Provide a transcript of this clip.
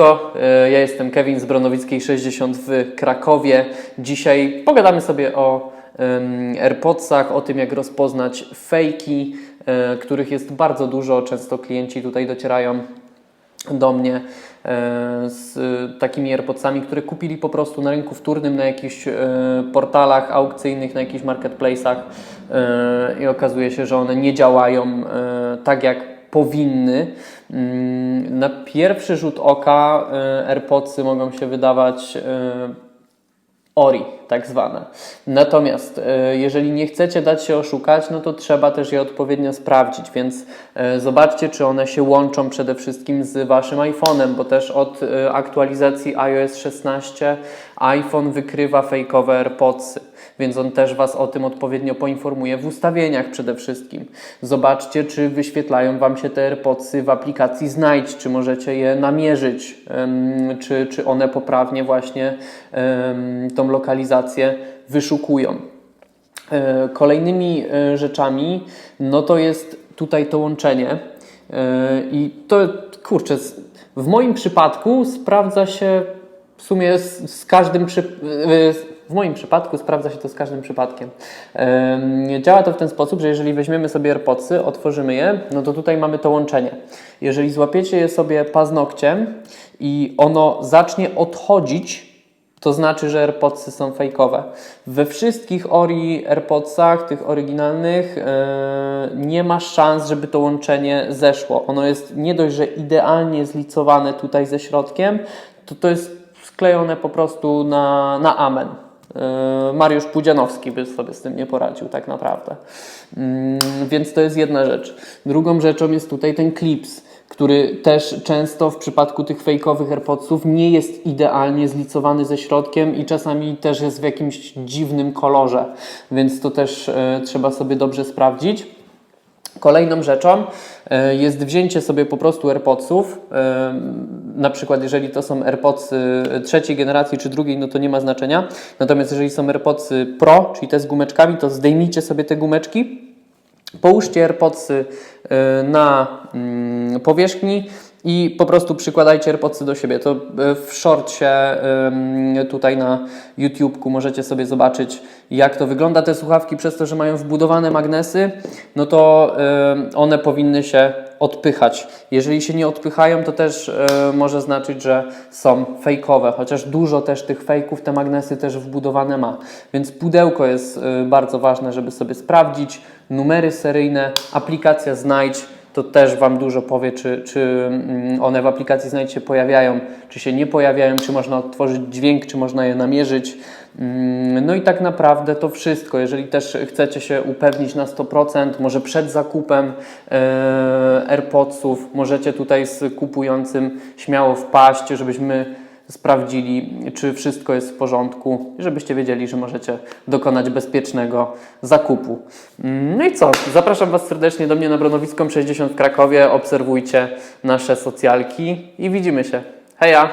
E, Ja jestem Kevin z Bronowickiej 60 w Krakowie. Dzisiaj pogadamy sobie o AirPodsach, o tym jak rozpoznać fejki, e, których jest bardzo dużo. Często klienci tutaj docierają do mnie e, z takimi AirPodsami, które kupili po prostu na rynku wtórnym, na jakichś portalach aukcyjnych, na jakichś marketplace'ach i okazuje się, że one nie działają tak jak powinny. Mm, Na pierwszy rzut oka e, AirPodsy mogą się wydawać e, ORI, tak zwane. Natomiast e, jeżeli nie chcecie dać się oszukać, no to trzeba też je odpowiednio sprawdzić, więc e, zobaczcie, czy one się łączą przede wszystkim z Waszym iPhone'em, bo też od e, aktualizacji iOS 16 iPhone wykrywa fejkowe AirPodsy, więc on też Was o tym odpowiednio poinformuje w ustawieniach przede wszystkim. Zobaczcie, czy wyświetlają Wam się te AirPodsy w aplikacji Znajdź, czy możecie je namierzyć, czy, czy one poprawnie właśnie tą lokalizację wyszukują. E, Kolejnymi e, rzeczami, no to jest tutaj to łączenie. E, I to, kurczę, w moim przypadku sprawdza się w sumie z, z każdym przy, w moim przypadku sprawdza się to z każdym przypadkiem. Em, Działa to w ten sposób, że jeżeli weźmiemy sobie AirPodsy, otworzymy je, no to tutaj mamy to łączenie. Jeżeli złapiecie je sobie paznokciem i ono zacznie odchodzić, to znaczy, że AirPodsy są fejkowe. We wszystkich Ori AirPodsach, tych oryginalnych, e, nie ma szans, żeby to łączenie zeszło. Ono jest nie dość, że idealnie zlicowane tutaj ze środkiem, to to jest sklejone po prostu na, na amen. E, Mariusz Pudzianowski by sobie z tym nie poradził, tak naprawdę. Mm, Więc to jest jedna rzecz. Drugą rzeczą jest tutaj ten clips który też często w przypadku tych fejkowych AirPodsów nie jest idealnie zlicowany ze środkiem i czasami też jest w jakimś dziwnym kolorze, więc to też e, trzeba sobie dobrze sprawdzić. Kolejną rzeczą e, jest wzięcie sobie po prostu AirPodsów. e, Na przykład, jeżeli to są AirPodsy trzeciej generacji czy drugiej, no to nie ma znaczenia. Natomiast jeżeli są AirPodsy Pro, czyli te z gumeczkami, to zdejmijcie sobie te gumeczki, Połóżcie AirPodsy y, na mm, powierzchni i po prostu przykładajcie AirPodsy do siebie. To y, w shortcie ym, tutaj na YouTubeku możecie sobie zobaczyć, jak to wygląda. Te słuchawki przez to, że mają wbudowane magnesy, no to y, one powinny się odpychać. Jeżeli się nie odpychają, to też y, może znaczyć, że są fejkowe, chociaż dużo też tych fejków te magnesy też wbudowane ma. Więc pudełko jest y, bardzo ważne, żeby sobie sprawdzić. Numery seryjne, aplikacja Znajdź, to też Wam dużo powie, czy, czy mm, one w aplikacji Znajdź się pojawiają, czy się nie pojawiają, czy można odtworzyć dźwięk, czy można je namierzyć. Mm, No i tak naprawdę to wszystko. Jeżeli też chcecie się upewnić na 100%, może przed zakupem e, AirPodsów, możecie tutaj z kupującym śmiało wpaść, żebyśmy sprawdzili, czy wszystko jest w porządku, żebyście wiedzieli, że możecie dokonać bezpiecznego zakupu. Mm, No i co? Zapraszam Was serdecznie do mnie na Bronowiską 60 w Krakowie. Obserwujcie nasze socjalki i widzimy się. Heja!